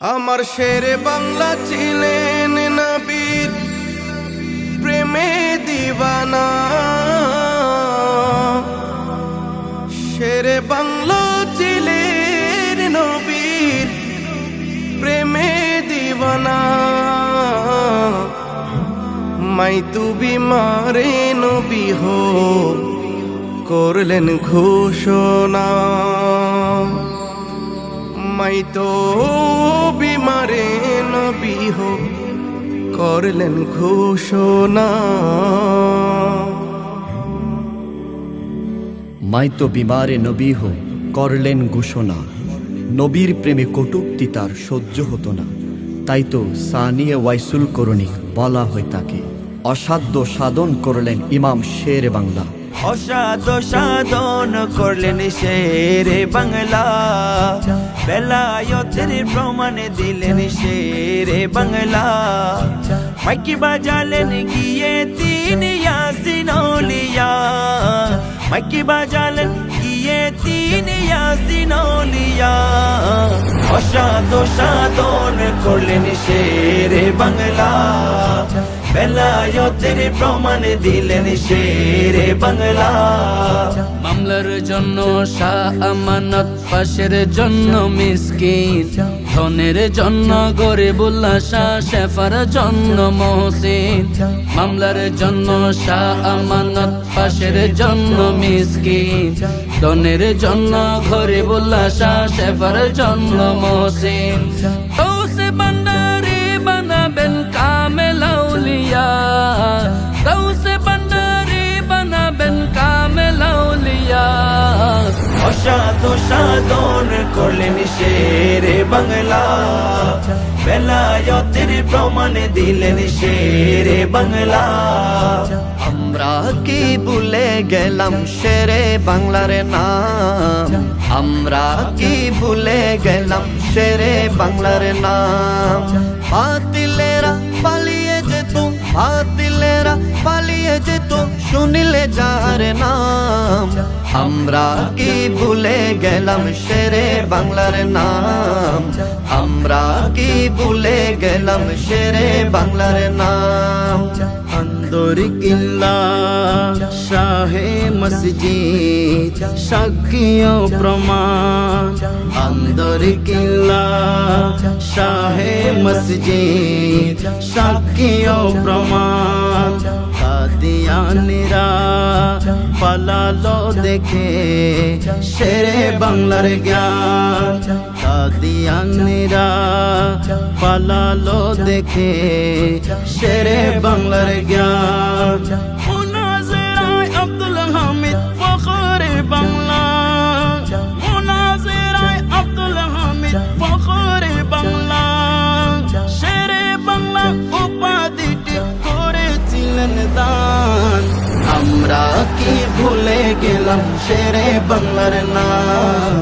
আমার শেরে বাংলা ছিলেন নবীর প্রেমে দিবানা। শেরে বাংলা ছিলেন নবীর প্রেমে দিবানা। মাই তু বিমারে নবী হো, করলেন ঘোষণা। মাই তো করলেন ঘোষণা। মাইতো বিমারে নবী হো, করলেন ঘোষণা। নবীর প্রেমে কটুক্তি তার সহ্য হতো না। তাই তো সানিয়ে ওয়াইসুল করণিক বলা হয় তাকে। অসাধ্য সাধন করলেন ইমাম শের বাংলা। অসাধ সাধন করলেন শেরে বাংলা। বেলায়তের প্রমাণ দিলেন শেরে বাংলা। মাইকি বাজালেন গিয়ে তিন ইয়াসিন মাইকি বাজালেন গিয়ে তিন ইয়াসিন লিয়া। অসাধ সাধন করলেন শেরে বাংলা। বেলায়তের প্রমাণ দিলেন শেরে বাংলা মামলার জন্য শাহ আমানত পাশের জন্য মিসকিন, ধনের জন্য গরিবুল্লাহ শাহ, শেফার জন্য মহসিন। মামলার জন্য শাহ আমানত পাশের জন্য মিসকিন, ধনের জন্য গরিবুল্লাহ শাহ, শেফার জন্য মহসিন। অসাধ সাধন করলেন শেরে বাংলা। বেলায়তের প্রমাণ দিলেন শেরে বাংলা। আমরা কি ভুলে গেলাম শেরে বাংলার নাম? আমরা কি ভুলে গেলাম শেরে বাংলার নাম? বাতিলেরা পালিয়ে যেত, বাতিলেরা পালিয়ে যেত, শুনিলে যার নাম? আমরা কি ভুলে গেলাম শেরে বাংলার নাম? আমরা কি ভুলে গেলাম শেরে বাংলার নাম? আন্দর কিল্লা, শাহে মসজিদ, সাক্ষীয় প্রমাণ। আন্দর কিল্লা, শাহে মসজিদ, সাক্ষীয় প্রমাণ। কাদিয়ানিরা পালালো দেখে শেরে বাংলার জ্ঞান। কাদিয়ানিরা পালালো দেখে শেরে বাংলার জ্ঞান। ভুলে গেলাম শেরে বাংলার নাম।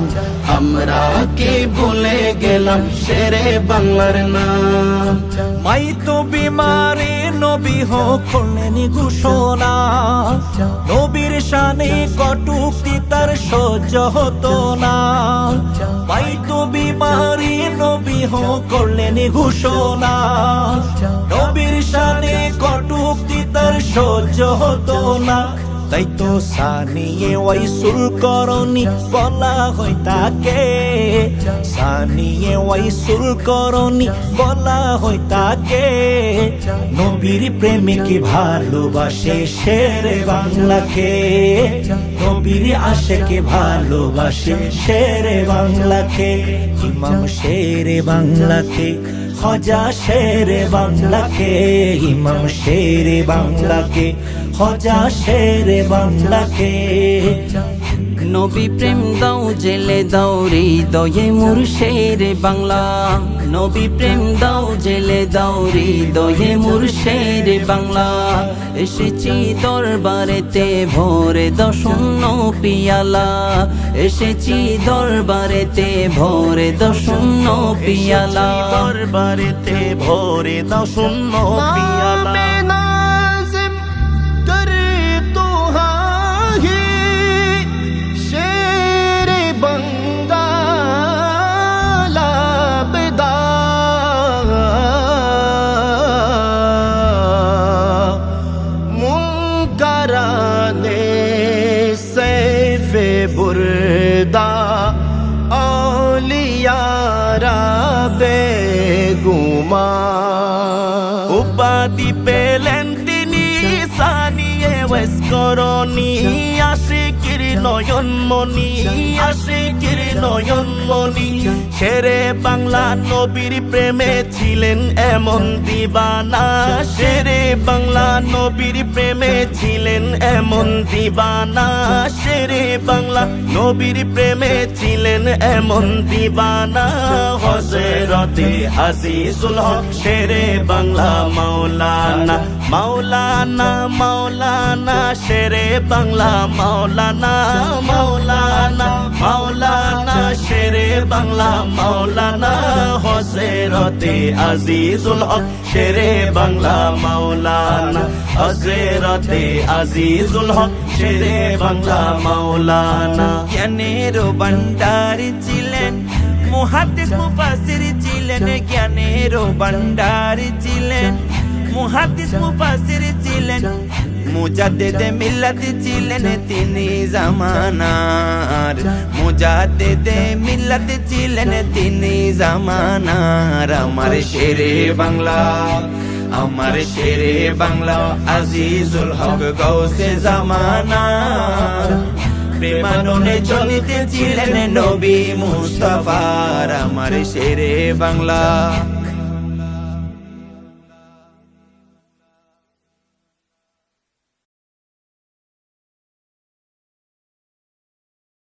আমরা কি ভুলে গেলাম শেরে বাংলার নাম। মাই তো বিমারে নবী হো করলেন ঘোষণা। নবীর শানে কটুক্তি তার সহ্য হতো না। মাই তো বিমারি নবী হো করলেন ঘোষণা। নবীর শানে কটুক্তি তার সহ্য হতো না। তাই তো সানিয়ে ওয়াইসুল করনি, বলা হয় তাকে। সানিয়ে ওয়াইসুল করনি, বলা হয় তাকে। নবীর প্রেমিকে ভালোবাসে শেরে বাংলাকে। নবীর আশেকে ভালোবাসে শেরে বাংলাকে। ইমাম শেরে বাংলাকে হজা শেরে বাংলাকে। ইমাম শেরে বাংলাকে হজা শেরে বাংলাকে। নবী প্রেম দাও জেলে দাও হৃদয়ে মুর্শের বাংলা। নবী প্রেম দাও জেলে দাও হৃদয়ে মুর্শের বাংলা। এসেছি দরবারেতে ভরে দশন্য পিয়ালা। এসেছি দরবারেতে ভরে দশন্য পিয়ালা। দরবারেতে ভরে দাও শূন্য পিয়ালা। অলিয়ারা বে গুমা। উপাধি পেলেন তিনি সানিয়ে ওয়েস্করণী আসি। নয়নমণি, আশিকির নয়নমণি। শেরে বাংলা নবীর প্রেমে ছিলেন এমন দিবানা। শেরে বাংলা নবীর প্রেমে ছিলেন এমন দিবানা। শেরে বাংলা নবীর প্রেমে ছিলেন এমন দিবানা। হজরতে আজিজুল হক, শেরে বাংলা মাওলানা। মাওলানা মাওলানা, শেরে বাংলা, মাওলানা মাওলানা মাওলানা, শেরে বাংলা, মাওলানা, হজরতে আজিজুল হক, শেরে বাংলা, মাওলানা, হজরতে আজিজুল হক, শেরে বাংলা, মাওলানা। জ্ঞানের ভান্ডার ছিলেন, মুহাদ্দিস মুফাসির ছিলেন, জ্ঞানের ভান্ডার ছিলেন। মুহাদ্দিস মুফাসির ছিলেন মুজাদ্দিদ মিল্লাত ছিলেন তিনি জামানার মুজাদ্দিদ মিল্লাত ছিলেন তিনি জামানার আমার শেরে বাংলা আমার শেরে বাংলা আজিজুল হক গৌসে জামানা প্রেমাননে চলিতে ছিলেন নবী মুস্তাফার আমার শেরে বাংলা